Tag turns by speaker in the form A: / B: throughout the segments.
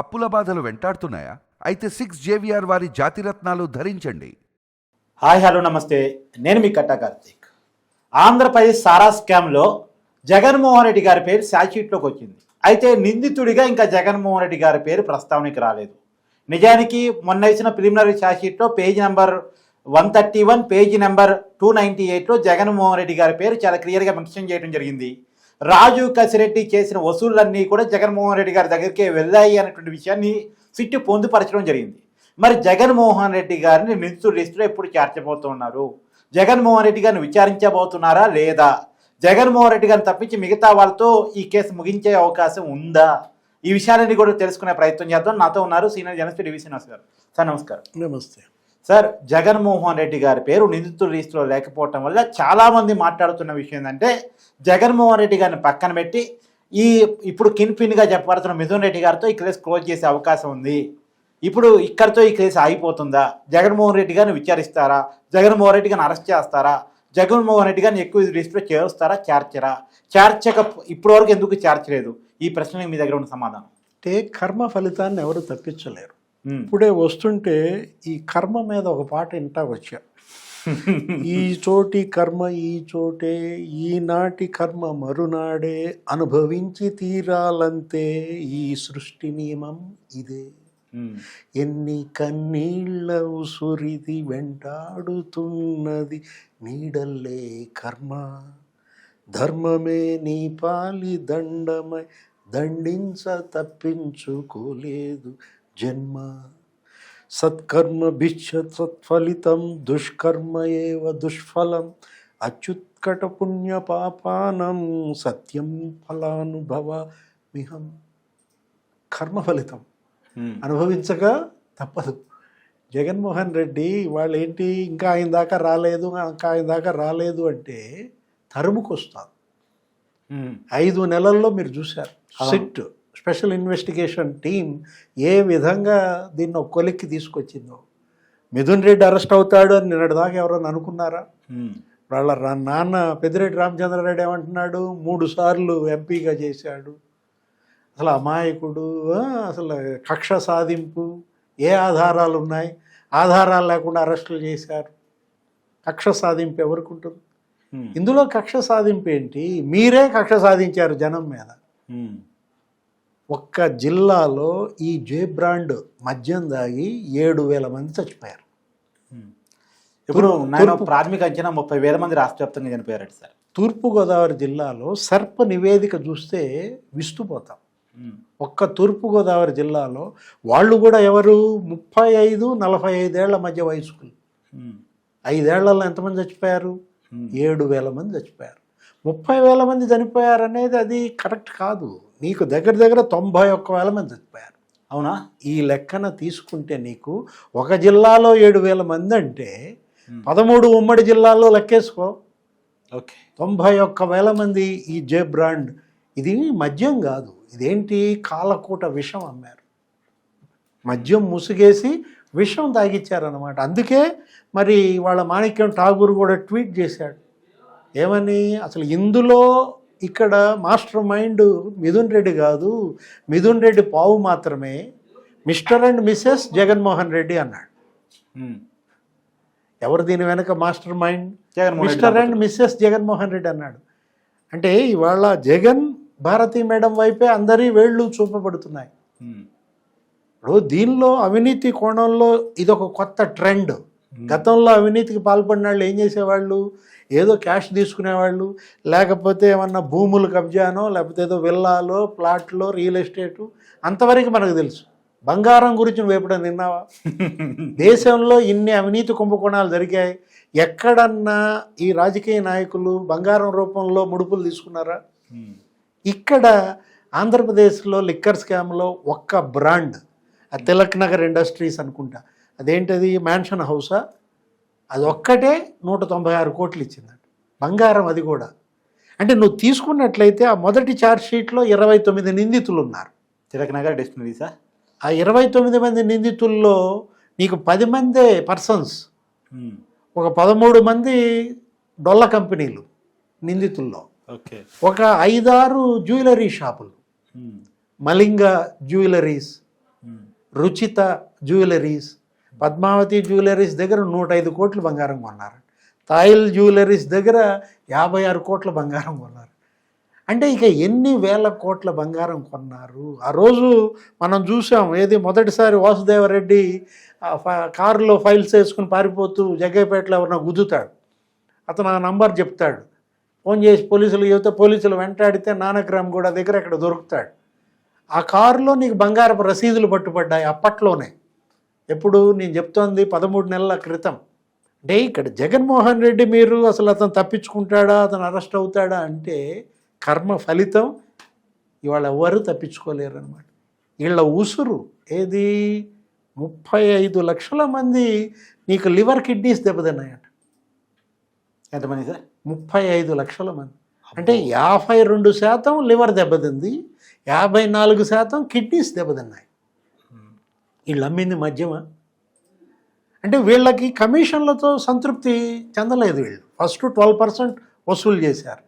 A: అప్పుల బాధలు వెంటాడుతున్నాయా? అయితే సిక్స్ జేవిఆర్ వారి జాతిరత్నాలు ధరించండి.
B: హాయ్ హలో నమస్తే. నేను మీ కట్టా కార్తీక్. ఆంధ్రప్రదేశ్ సారా స్కామ్లో జగన్మోహన్ రెడ్డి గారి పేరు శాషీట్లోకి వచ్చింది. అయితే నిందితుడిగా ఇంకా జగన్మోహన్ రెడ్డి గారి పేరు ప్రస్తావనకి రాలేదు. నిజానికి మొన్న ఇచ్చిన preliminary ఛార్జ్షీట్లో page number one thirty one page number two ninety ఎయిట్లో జగన్మోహన్ రెడ్డి గారి పేరు చాలా క్లియర్గా మెన్షన్ చేయడం జరిగింది. రాజు కసిరెడ్డి చేసిన వసూళ్ళన్నీ కూడా జగన్మోహన్ రెడ్డి గారి దగ్గరికే వెళ్ళాయి అనేటువంటి విషయాన్ని సిట్టు పొందుపరచడం జరిగింది. మరి జగన్మోహన్ రెడ్డి గారిని నిందితుడు లిస్టులో ఎప్పుడు చేర్చబోతున్నారు? జగన్మోహన్ రెడ్డి గారిని విచారించబోతున్నారా లేదా? జగన్మోహన్ రెడ్డి గారిని తప్పించి మిగతా వాళ్ళతో ఈ కేసు ముగించే అవకాశం ఉందా? ఈ విషయాలన్నీ కూడా తెలుసుకునే ప్రయత్నం చేద్దాం. నాతో ఉన్నారు సీనియర్ జర్నలిస్ట్ డివి శ్రీనివాస్ గారు. సార్ నమస్కారం.
C: నమస్తే.
B: సార్ జగన్మోహన్ రెడ్డి గారి పేరు నిందితుల లిస్టులో లేకపోవటం వల్ల చాలామంది మాట్లాడుతున్న విషయం ఏంటంటే జగన్మోహన్ రెడ్డి గారిని పక్కన పెట్టి ఈ ఇప్పుడు కిన్పిన్గా చెప్పబడుతున్న మిథున్ రెడ్డి గారితో ఈ కేసు క్లోజ్ చేసే అవకాశం ఉంది. ఇప్పుడు ఇక్కడితో ఈ కేసు ఆగిపోతుందా? జగన్మోహన్ రెడ్డి గారిని విచారిస్తారా? జగన్మోహన్ రెడ్డి గారిని అరెస్ట్ చేస్తారా? జగన్మోహన్ రెడ్డి గారిని ఎక్కువ లిస్టులో చేరుస్తారా? చేర్చరా? చేర్చక ఇప్పటివరకు ఎందుకు చేర్చలేదు? ఈ ప్రశ్నకి మీ దగ్గర ఉన్న సమాధానం.
C: అంటే కర్మ ఫలితాన్ని ఎవరు తప్పించలేరు. ఇప్పుడే వస్తుంటే ఈ కర్మ మీద ఒక పాట ఇంటా వచ్చా. ఈ చోటి కర్మ ఈ చోటే ఈనాటి కర్మ మరునాడే అనుభవించి తీరాలంతే ఈ సృష్టి నియమం ఇదే. ఎన్ని కన్నీళ్ళ ఉసురిది వెంటాడుతున్నది నీడల్లే కర్మ. ధర్మమే నీ పాలి దండమై దండించ తప్పించుకోలేదు జన్మ. సత్కర్మ భిక్ష సత్ఫలితం దుష్కర్మ ఏవ దుష్ఫలం అచ్యుత్కట పుణ్య పాపానం సత్యం ఫలానుభవ మిహం కర్మ ఫలితం. అనుభవించక తప్పదు. జగన్మోహన్ రెడ్డి వాళ్ళు ఏంటి ఇంకా ఆయన దాకా రాలేదు ఇంకా ఆయన దాకా రాలేదు అంటే తరుముకొస్తారు. ఐదు నెలల్లో మీరు చూశారు. సిట్. స్పెషల్ ఇన్వెస్టిగేషన్ టీం ఏ విధంగా దీన్ని ఒక కొలిక్కి తీసుకొచ్చిందో. మిథున్ రెడ్డి అరెస్ట్ అవుతాడు అని నిన్నటి దాకా ఎవరైనా అనుకున్నారా. వాళ్ళ నాన్న పెద్దిరెడ్డి రామచంద్రారెడ్డి ఏమంటున్నాడు? మూడు సార్లు ఎంపీగా చేశాడు. అసలు అమాయకుడు అసలు కక్ష సాధింపు ఏ ఆధారాలు ఉన్నాయి? ఆధారాలు లేకుండా అరెస్టులు చేశారు. కక్ష సాధింపు ఎవరికి ఉంటుంది. ఇందులో కక్ష సాధింపు ఏంటి? మీరే కక్ష సాధించారు జనం మీద. ఒక్క జిల్లాలో ఈ జే బ్రాండ్ మద్యం దాగి ఏడు వేల మంది చచ్చిపోయారు.
B: ఇప్పుడు ప్రాథమిక అంచనా ముప్పై వేల మంది రాష్ట్ర వ్యాప్తంగా చనిపోయారట సార్.
C: తూర్పుగోదావరి జిల్లాలో సర్ప నివేదిక చూస్తే విస్తుపోతాం. ఒక్క తూర్పుగోదావరి జిల్లాలో వాళ్ళు కూడా ఎవరు? ముప్పై ఐదు నలభై ఐదేళ్ళ మధ్య వయస్కులు. ఐదేళ్ళలో ఎంతమంది చచ్చిపోయారు? ఏడు వేల మంది చచ్చిపోయారు. ముప్పై వేల మంది చనిపోయారనేది అది కరెక్ట్ కాదు. నీకు దగ్గర దగ్గర తొంభై ఒక్క వేల మంది చచ్చిపోయారు
B: అవునా?
C: ఈ లెక్కన తీసుకుంటే నీకు ఒక జిల్లాలో ఏడు వేల మంది అంటే పదమూడు ఉమ్మడి జిల్లాల్లో లెక్కేసుకో.
B: ఓకే.
C: తొంభై ఒక్క వేల మంది ఈ జే బ్రాండ్. ఇది మద్యం కాదు. ఇదేంటి? కాలకూట విషం అమ్మారు. మద్యం ముసుగేసి విషం తాగిచ్చారనమాట అందుకే మరి వాళ్ళ మాణిక్యం ఠాగూర్ కూడా ట్వీట్ చేశాడు. ఏమని? అసలు ఇందులో ఇక్కడ మాస్టర్ మైండ్ మిథున్ రెడ్డి కాదు. మిథున్ రెడ్డి పావు మాత్రమే. Mister and missus Jaganmohan Reddy అన్నాడు. ఎవరు దీని వెనక mastermind? Mister and missus Jaganmohan Reddy అన్నాడు. అంటే ఇవాళ జగన్ భారతి మేడం వైపే అందరి వేళ్ళు చూపబడుతున్నాయి. ఇప్పుడు దీనిలో అవినీతి కోణంలో ఇదొక కొత్త ట్రెండ్. గతంలో అవినీతికి పాల్పడిన వాళ్ళు ఏం చేసేవాళ్ళు? ఏదో క్యాష్ తీసుకునేవాళ్ళు? లేకపోతే ఏమన్నా భూములు కబ్జానో లేకపోతే ఏదో విల్లాలో ప్లాట్లో రియల్ ఎస్టేటు? అంతవరకు మనకు తెలుసు. బంగారం గురించి నువ్వు ఎప్పుడైనా విన్నావా? దేశంలో ఇన్ని అవినీతి కుంభకోణాలు జరిగాయి. ఎక్కడన్నా ఈ రాజకీయ నాయకులు బంగారం రూపంలో ముడుపులు తీసుకున్నారా? ఇక్కడ ఆంధ్రప్రదేశ్లో లిక్కర్ స్కామ్లో ఒక్క బ్రాండ్ ఆ తిలక్ నగర్ ఇండస్ట్రీస్ అనుకుంటా అదేంటది? మ్యాన్షన్ హౌసా? అది ఒక్కటే నూట తొంభై ఆరు కోట్లు ఇచ్చిందంట బంగారం అది కూడా. అంటే నువ్వు తీసుకున్నట్లయితే ఆ మొదటి ఛార్జ్ షీట్లో ఇరవై తొమ్మిది నిందితులు ఉన్నారు
B: తిలక్ నగర్ డెస్టినరీసా
C: ఆ ఇరవై తొమ్మిది మంది నిందితుల్లో నీకు పది మందే పర్సన్స్. ఒక పదమూడు మంది డొల్ల కంపెనీలు నిందితుల్లో.
B: ఓకే.
C: ఒక ఐదారు జ్యువెలరీ షాపులు. Malinga jewelleries Ruchita jewelleries Padmavathi jewelleries దగ్గర నూట ఐదు కోట్లు బంగారం కొన్నారు. తాయిల్ జ్యువెలరీస్ దగ్గర యాభై ఆరు కోట్ల బంగారం కొన్నారు. అంటే ఇక ఎన్ని వేల కోట్ల బంగారం కొన్నారు? ఆ రోజు మనం చూసాం ఏది మొదటిసారి వాసుదేవరెడ్డి ఫ- కారులో ఫైల్స్ వేసుకుని పారిపోతూ జగ్గైపేటలో ఎవరినో గుద్దుతాడు. అతను ఆ నంబర్ చెప్తాడు. ఫోన్ చేసి పోలీసులు చెబితే పోలీసులు వెంటాడితే నానగ్రామ్ కూడా దగ్గర అక్కడ దొరుకుతాడు. ఆ కారులో నీకు బంగారపు రసీదులు పట్టుబడ్డాయి అప్పట్లోనే. ఎప్పుడు నేను చెప్తోంది పదమూడు నెలల క్రితం. అంటే ఇక్కడ జగన్మోహన్ రెడ్డి మీరు అసలు అతను తప్పించుకుంటాడా అతను అరెస్ట్ అవుతాడా అంటే కర్మ ఫలితం ఇవాళ ఎవరు తప్పించుకోలేరు అనమాట వీళ్ళ ఉసురు ఏది? ముప్పై ఐదు లక్షల మంది నీకు లివర్ కిడ్నీస్ దెబ్బతిన్నాయట.
B: ఎంతమంది సార్?
C: ముప్పై ఐదు లక్షల మంది. అంటే యాభై రెండు శాతం లివర్ దెబ్బతింది యాభై నాలుగు శాతం కిడ్నీస్ దెబ్బతిన్నాయి. వీళ్ళు అమ్మింది మద్యమా? అంటే వీళ్ళకి కమిషన్లతో సంతృప్తి చెందలేదు వీళ్ళు. ఫస్ట్ ట్వెల్వ్ పర్సెంట్ వసూలు చేశారు.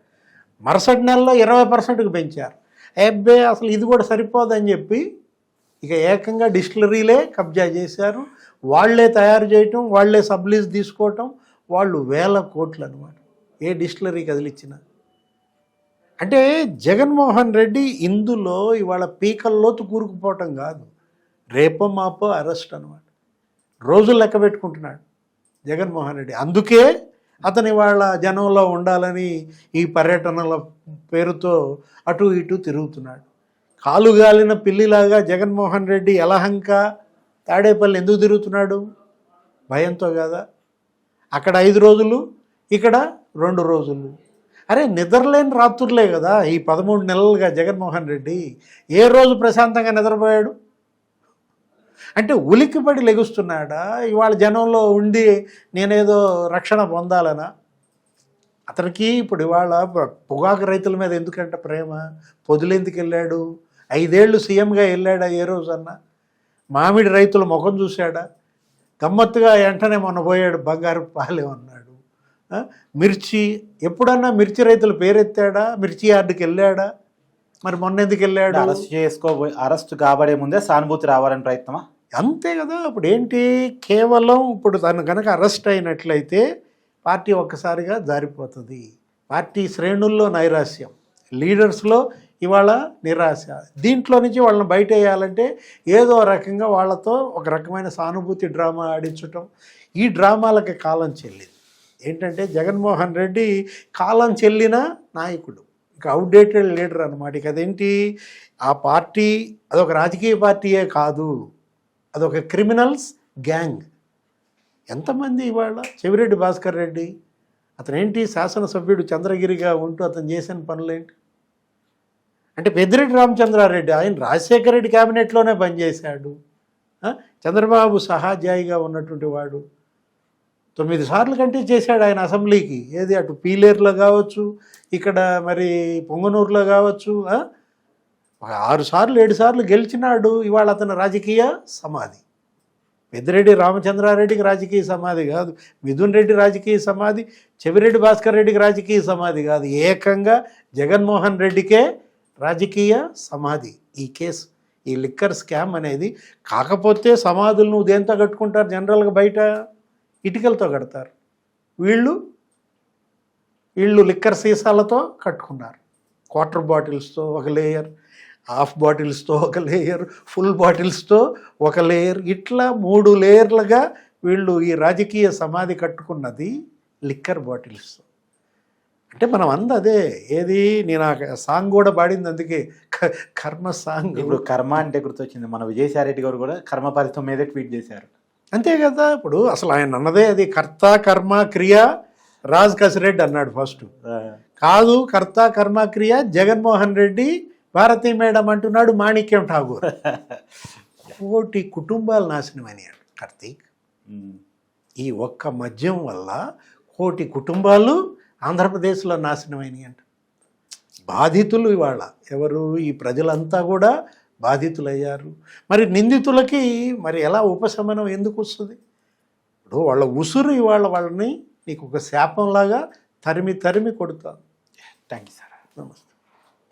C: మరుసటి నెలలో ఇరవై పర్సెంట్కి పెంచారు. అబ్బే అసలు ఇది కూడా సరిపోదని చెప్పి ఇక ఏకంగా డిస్టిలరీలే కబ్జా చేశారు. వాళ్ళే తయారు చేయటం వాళ్ళే సబ్లీజ్ తీసుకోవటం వాళ్ళు వేల కోట్లు అనమాట ఏ డిస్టిలరీ కదిలిచ్చినా. అంటే జగన్మోహన్ రెడ్డి ఇందులో ఇవాళ పీకల్లోతు కూరుకుపోవటం కాదు. రేపో మాపో అరెస్ట్ అనమాట రోజులు లెక్క పెట్టుకుంటున్నాడు జగన్మోహన్ రెడ్డి. అందుకే అతని వాళ్ళ జనంలో ఉండాలని ఈ పర్యటనల పేరుతో అటు ఇటు తిరుగుతున్నాడు. కాలుగాలిన పిల్లిలాగా జగన్మోహన్ రెడ్డి ఎలహంక తాడేపల్లి ఎందుకు తిరుగుతున్నాడు? భయంతో కదా? అక్కడ ఐదు రోజులు ఇక్కడ రెండు రోజులు. అరే నిద్రలేని రాత్రులే కదా ఈ పదమూడు నెలలుగా జగన్మోహన్ రెడ్డి. ఏ రోజు ప్రశాంతంగా నిద్రపోయాడు? అంటే ఉలిక్కిపడి లెగుస్తున్నాడా? ఇవాళ జనంలో ఉండి నేనేదో రక్షణ పొందాలనా? అతనికి ఇప్పుడు ఇవాళ పొగాకు రైతుల మీద ఎందుకంటే ప్రేమ? పొదులెందుకు వెళ్ళాడు? ఐదేళ్ళు సీఎంగా వెళ్ళాడా ఏ రోజన్నా? మామిడి రైతుల ముఖం చూశాడా? గమ్మత్తుగా వెంటనే మొన్న పోయాడు బంగారు పాలెం అన్నాడు. మిర్చి ఎప్పుడన్నా మిర్చి రైతుల పేరెత్తాడా? మిర్చి యార్డుకి వెళ్ళాడా? మరి మొన్న ఎందుకు వెళ్ళాడు?
B: అరెస్ట్ చేసుకో అరెస్ట్ కాబడే ముందే సానుభూతి రావాలని ప్రయత్నమా?
C: అంతే కదా. ఇప్పుడు ఏంటి? కేవలం ఇప్పుడు తను కనుక అరెస్ట్ అయినట్లయితే పార్టీ ఒక్కసారిగా జారిపోతుంది. పార్టీ శ్రేణుల్లో నైరాస్యం లీడర్స్లో ఇవాళ నిరాశ. దీంట్లో నుంచి వాళ్ళని బయట వేయాలంటే ఏదో రకంగా వాళ్ళతో ఒక రకమైన సానుభూతి డ్రామా ఆడించటం ఈ డ్రామాలకి కాలం చెల్లింది. ఏంటంటే జగన్మోహన్ రెడ్డి కాలం చెల్లిన నాయకుడు ఇంకా అవుట్డేటెడ్ లీడర్ అనమాట ఇక అదేంటి? ఆ పార్టీ అదొక రాజకీయ పార్టీయే కాదు. అదొక క్రిమినల్స్ గ్యాంగ్. ఎంతమంది ఇవాళ? చెవిరెడ్డి భాస్కర్ రెడ్డి అతనేంటి శాసనసభ్యుడు చంద్రగిరిగా ఉంటూ అతను చేసిన పనులేంటి? అంటే పెద్దిరెడ్డి రామచంద్రారెడ్డి ఆయన రాజశేఖర రెడ్డి క్యాబినెట్లోనే పనిచేశాడు. చంద్రబాబు సహాధ్యాయిగా ఉన్నటువంటి వాడు. తొమ్మిది సార్లు కంటే చేశాడు ఆయన అసెంబ్లీకి. ఏది అటు పీలేరులో కావచ్చు ఇక్కడ మరి పొంగనూరులో కావచ్చు ఆరు సార్లు ఏడు సార్లు గెలిచినాడు ఇవాళ అతని రాజకీయ సమాధి. పెద్దిరెడ్డి రామచంద్రారెడ్డికి రాజకీయ సమాధి కాదు. మిథున్ రెడ్డి రాజకీయ సమాధి చెవిరెడ్డి భాస్కర్ రెడ్డికి రాజకీయ సమాధి కాదు. ఏకంగా జగన్మోహన్ రెడ్డికే రాజకీయ సమాధి ఈ కేసు. ఈ లిక్కర్ స్కామ్ అనేది కాకపోతే సమాధులు నువ్వు దేంతో కట్టుకుంటారు? జనరల్గా బయట ఇటుకలతో కడతారు. వీళ్ళు వీళ్ళు లిక్కర్ సీసాలతో కట్టుకున్నారు. క్వార్టర్ బాటిల్స్తో ఒక లేయర్ హాఫ్ బాటిల్స్తో ఒక లేయర్ ఫుల్ బాటిల్స్తో ఒక లేయర్ ఇట్లా మూడు లేయర్లుగా వీళ్ళు ఈ రాజకీయ సమాధి కట్టుకున్నది లిక్కర్ బాటిల్స్. అంటే మనం అంద అదే ఏది నేను ఆ సాంగ్ కూడా పాడింది అందుకే కర్మ సాంగ్.
B: ఇప్పుడు కర్మ అంటే గుర్తొచ్చింది. మన విజయసాయి రెడ్డి గారు కూడా కర్మ ఫలితం మీదే ట్వీట్ చేశారు.
C: అంతే కదా ఇప్పుడు అసలు ఆయన అన్నదే అది కర్త కర్మ క్రియ రాజ్ కసిరెడ్డి అన్నాడు ఫస్ట్. కాదు కర్త కర్మ క్రియ జగన్మోహన్ రెడ్డి భారతీ మేడం అంటున్నాడు మాణిక్యం ఠాగూర్. కోటి కుటుంబాలు నాశనమైనాడు కార్తీక్. ఈ ఒక్క మద్యం వల్ల కోటి కుటుంబాలు ఆంధ్రప్రదేశ్లో నాశనమైనాయి అంట. బాధితులు ఇవాళ ఎవరు? ఈ ప్రజలంతా కూడా బాధితులయ్యారు. మరి నిందితులకి మరి ఎలా ఉపశమనం ఎందుకు వస్తుంది? ఇప్పుడు వాళ్ళ ఉసురు ఇవాళ వాళ్ళని నీకు ఒక శాపంలాగా తరిమి తరిమి కొడుతుంది
B: థ్యాంక్ యూ సార్
C: నమస్తే.